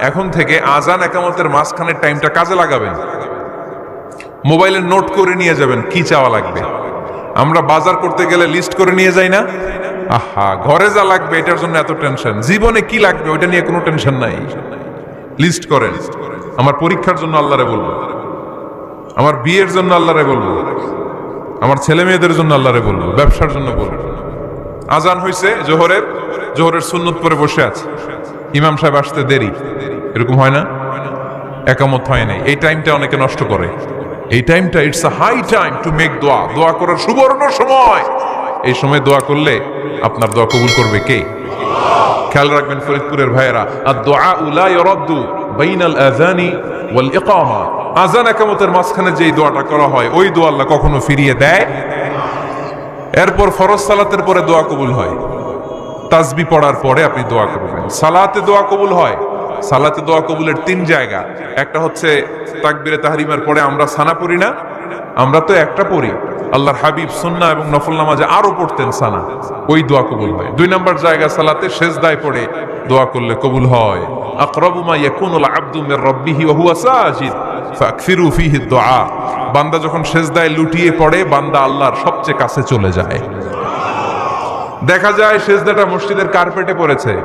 এখন থেকে আজান একামতের মাঝখানের টাইমটা কাজে লাগাবেন। মোবাইলে নোট করে নিয়ে যাবেন কি চাওয়া লাগবে। আমরা বাজার করতে গেলে লিস্ট করে নিয়ে যাই না? আহা, ঘরে যা লাগবে এটার জন্য এত টেনশন জীবনে কি লাগবে ওইটা নিয়ে কোনো টেনশন নাই। লিস্ট করেন। আমার পরীক্ষার জন্য আল্লাহরে বলব। আমার বিয়ের জন্য আল্লাহরে বলব। আমার ছেলে মেয়েদের জন্য আল্লাহরে বলব। ব্যবসার জন্য বলব। আজান হয়েছে জোহরের। জোহরের সুন্নত পরে বসে আছে। ইমাম সাহেব আসতে দেরি। এরকম হয় না? একামত হয় নাই। এই টাইমটা অনেকে নষ্ট করে। এই টাইমটা it's a high time to make দোয়া দোয়া করার সুবর্ণ সময়। এই সময় দোয়া করলে আপনার দোয়া কবুল করবে কে? খেয়াল রাখবেন ফরিদপুরের ভাইয়েরা। আর দোয়া উলা ইরাদ্দু বাইনাল আজানি ওয়াল ইকামা। আজান একামতের মাঝখানে যেই দোয়াটা করা হয়, ওই দোয়া আল্লাহ কখনো ফিরিয়ে দেয়। এরপর ফরজ সালাতের পরে দোয়া কবুল হয়। তাসবি পড়ার পরে আপনি দোয়া করবেন। সালাতে দোয়া কবুল হয়। সালাতে দোয়া কবুলের তিন জায়গা। একটা হচ্ছে তাকবিরে তাহরিমার পরে আমরা সানা পড়ি না, আমরা তো একটা পড়ি। আল্লাহর হাবিব সুন্না এবং নফল নামাজে আরও পড়তেন সানা। ওই দোয়া কবুল হয়। দুই নম্বর জায়গা সালাতে শেষ দায় পড়ে দোয়া করলে কবুল হয়। বান্দা যখন সেজদায় লুটিয়ে পড়ে, বান্দা আল্লাহর সবচেয়ে কাছে চলে যায়। দেখা যায় সেজদাটা মসজিদের কার্পেটে পড়েছে।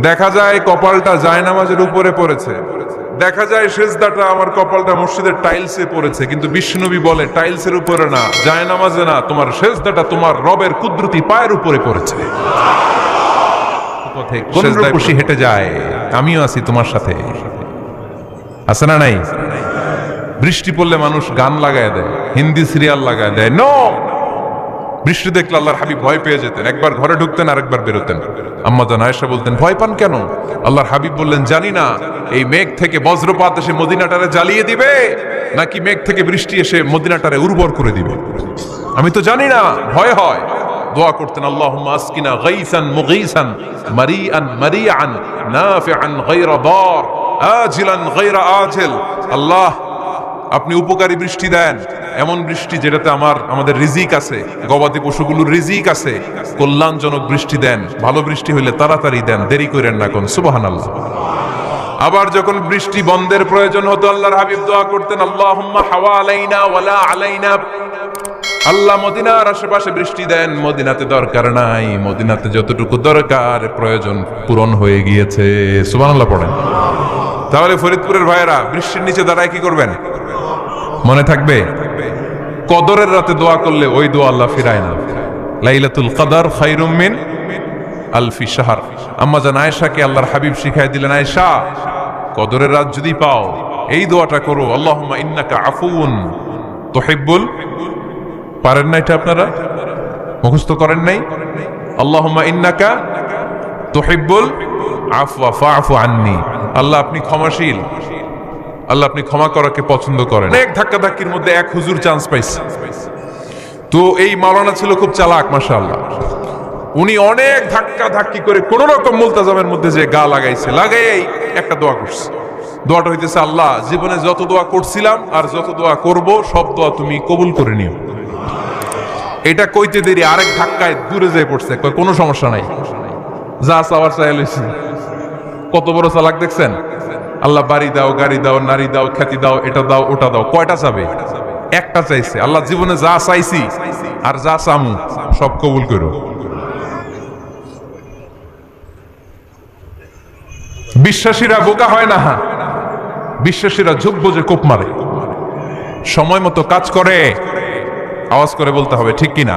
দেখা যায় কপালটা জায়নামাজের উপরে পড়েছে। দেখা যায় সেজদাটা আমার কপালটা মসজিদের টাইলসে পড়েছে কিন্তু বিষ্ণুনবী বলে টাইলসের উপরে না জায়নামাজে না তোমার সেজদাটা তোমার রবের কুদরতি পায়ের উপরে পড়েছে। রূপসী হেঁটে যায়? আমিও আছি তোমার সাথে। আছে না নাই? বৃষ্টি পড়লে মানুষ গান লাগায় দেয় হিন্দি সিরিয়াল লাগায় দেয়। নো বৃষ্টি দেখলে আল্লাহর হাবিব ভয় পেয়ে যেতেন। একবার ঘরে ঢুকতেন, আরেকবার বেরোতেন। আম্মা জান আয়েশা বলতেন, ভয় পান কেন? আল্লাহর হাবিব বললেন, জানি না, এই মেঘ থেকে বজ্রপাত এসে মদিনাটারে জ্বালিয়ে দিবে, নাকি মেঘ থেকে বৃষ্টি এসে মদিনাটারে উর্বর করে দিবে? আমি তো জানি না, ভয় হয়। দোয়া করতেন, আল্লাহুম্মা আসকিনা গাইসান মুগীসান, মারিআন মারিআন, নাফিআন গায়রা দার, আজিলান গায়রা আজিল। আল্লাহ আপনি উপকারী বৃষ্টি দেন। এমন বৃষ্টি যেটাতে আমার, আমাদের রিজিক আছে। গবাদি পশুগুলোর রিজিক আছে। কল্যাণজনক বৃষ্টি দেন। ভালো বৃষ্টি হইলে তাড়াতাড়ি দেন। দেরি করেন না কোন। সুবাহান আল্লাহ আবার যখন বৃষ্টি বন্ধের প্রয়োজন হতো, আল্লাহর হাবিব দোয়া করতেন, আল্লাহুম্মা হাওয়া আলাইনা ওয়ালা আলাইনা। আল্লাহ মদিনার আশেপাশে বৃষ্টি দেন। মদিনাতে দরকার নাই। মদিনাতে যতটুকু দরকার প্রয়োজন পূরণ হয়ে গিয়েছে। সুবহানাল্লাহ পড়েন। তাহলে ফরিদপুরের ভাইয়েরা, বৃষ্টির নিচে দাঁড়ায় কি করবেন? মনে থাকবে? কদরের রাতে দোয়া করলে ওই দোয়া আল্লাহ ফিরায় না। লাইলাতুল কদর খাইরুম মিন আলফি শাহর। আম্মা জান আয়েশাকে আল্লাহর হাবিব শিখাই দিলেন, আয়েশা, কদরের রাত যদি পাও, এই দোয়াটা করো। আল্লাহুম্মা ইন্নাকা আফুন তুহিব্বুল। পারেন না এটা আপনারা? মুখস্থ করেন নাই? আল্লাহুম্মা ইন্নাকা তুহিব্বুল আফওয়া, ফাআফু আন্নি। আল্লাহ আপনি ক্ষমাশীল। আল্লাহ আপনি ক্ষমা করাকে পছন্দ করেন। অনেক ধাক্কা ধাক্কির মধ্যে এক হুজুর চান্স পাইছে। তো এই মাওলানা ছিল খুব চালাক মাশাআল্লাহ। উনি অনেক ধাক্কা ধাক্কি করে কোন রকম মুলতাজামের মধ্যে যে গা লাগাইছে লাগাই একটা দোয়া করছে। দোয়াটা হইতেছে আল্লাহ জীবনে যত দোয়া করছিলাম আর যত দোয়া করব সব দোয়া তুমি কবুল করে নিও। এটা কইতে দেরি আরেক ধাক্কায় দূরে যেয়ে পড়ছে। কোনো সমস্যা নাই। যা চাওয়ার চাই লইছি। কত বড় চালাক দেখছেন? আল্লাহ বাড়ি দাও, গাড়ি দাও, নারী দাও, খ্যাতি দাও, এটা দাও, ওটা দাও, কয়টা চাবে? একটা চাইছে। আল্লাহ জীবনে যা চাইছি আর যা চামু, সব কবুল করো বিশ্বাসীরা বোকা হয় না? বিশ্বাসীরা যোগ্য যে কোপ মারে। সময় মতো কাজ করে, আওয়াজ করে বলতে হবে, ঠিক কিনা?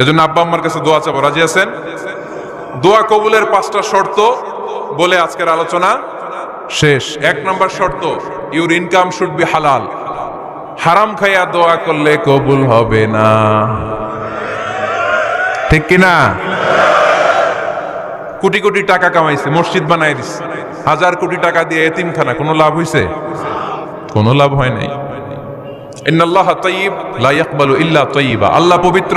এজন্য আব্বা আম্মার কাছে দোয়া চাবো। রাজি আছেন? দোয়া কবুলের পাঁচটা শর্ত বলে আজকের আলোচনা শেষ। এক নম্বর শর্ত ইউর ইনকাম শুড বি হালাল হারাম খাইয়া দোয়া করলে কবুল হবে না। ঠিক কিনা কোটি কোটি টাকা কামাইছে, মসজিদ বানাই দিছে। হাজার কোটি টাকা দিয়ে এতিমখানা, কোনো লাভ হইছে? কোনো লাভ হয় নাই। ইন্নাল্লাহ তাইয়িব, লা ইয়াকবালু ইল্লা তাইয়িবা। আল্লাহ পবিত্র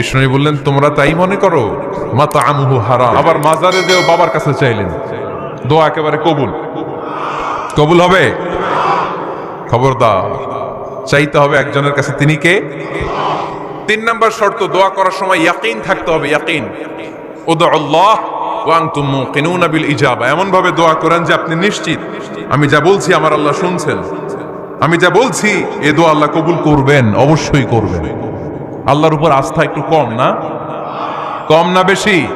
বিষ্ণু বললেন, তোমরা তাই মনে করো? মাতা আমহু হারাম। আবার মাজারে যেও বাবার কাছে চাইলেন। দোয়া একেবারে কবুল। কবুল হবে? খবরদার। চাইতে হবে একজনের কাছে। তিনি কে? তিন নম্বর শর্ত, দোয়া করার সময় ইয়াকিন থাকতে হবে, ইয়াকিন। ওদা আল্লাহ ওয়াং তুমু কিনুনা বিল ইজাবা। এমন ভাবে দোয়া করেন যে আপনি নিশ্চিত, আমি যা বলছি আমার আল্লাহ শুনছেন। আমি যা বলছি, এ দোয়া আল্লাহ কবুল করবেন, অবশ্যই করবেন। আল্লাহর উপর আস্থা একটু কম না? কম না বেশি?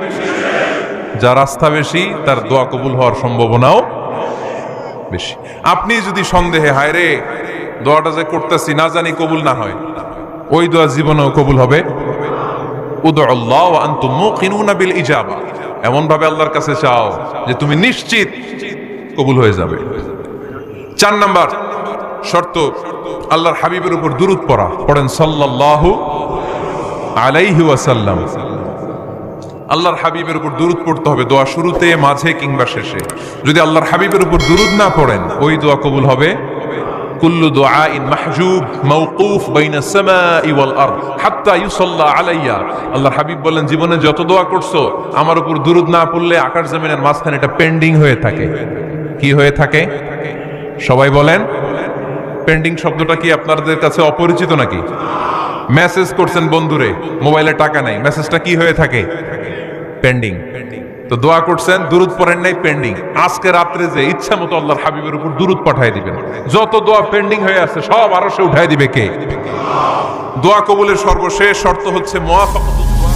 যার আস্থা বেশি, তার দোয়া কবুল হওয়ার সম্ভাবনাও বেশি। আপনি যদি সন্দেহে, হায় রে, দোয়াটা যে করতেছি, না জানি কবুল না হয়। ওই দোয়া জীবনেও কবুল হবে। ইজাবা। এমন ভাবে আল্লাহর কাছে চাও যে তুমি নিশ্চিত কবুল হয়ে যাবে। চার নাম্বার শর্ত, আল্লাহর হাবিবের উপর দুরুদ পড়া। পড়েন সাল্লাল্লাহু আলাইহি আল্লাহর হাবিবের উপর দুরুদ পড়তে হবে দোয়া শুরুতে, মাঝে কিংবা শেষে। যদি আল্লাহর হাবিবের উপর দুরুদ না পড়েন, ওই দোয়া কবুল হবে। কুল্লু মাহজুব হাত্তা ইউসাল্লা আলাইয়া। আল্লাহর হাবিব বলেন জীবনে যত দোয়া করছ, আমার উপর না পড়লে আকাশ মাঝখানে পেন্ডিং হয়ে থাকে। কি হয়ে থাকে? সবাই বলেন। পেন্ডিং শব্দটা কি আপনাদের কাছে অপরিচিত নাকি? মেসেজ করছেন বন্ধুরে মোবাইলে টাকা নাই। মেসেজটা কি হয়ে থাকে? পেন্ডিং তো দোয়া করছেন দূরত পড়েন নাই পেন্ডিং আজকে রাত্রে যে ইচ্ছা মতো আল্লাহর হাবিবের উপর দূরত পাঠায় দিবেন। যত দোয়া পেন্ডিং হয়ে আছে, সব আরও সে উঠায় দিবে কে? দোয়া কবুলের সর্বশেষ শর্ত হচ্ছে মোয়াফাকাতুদ দোয়া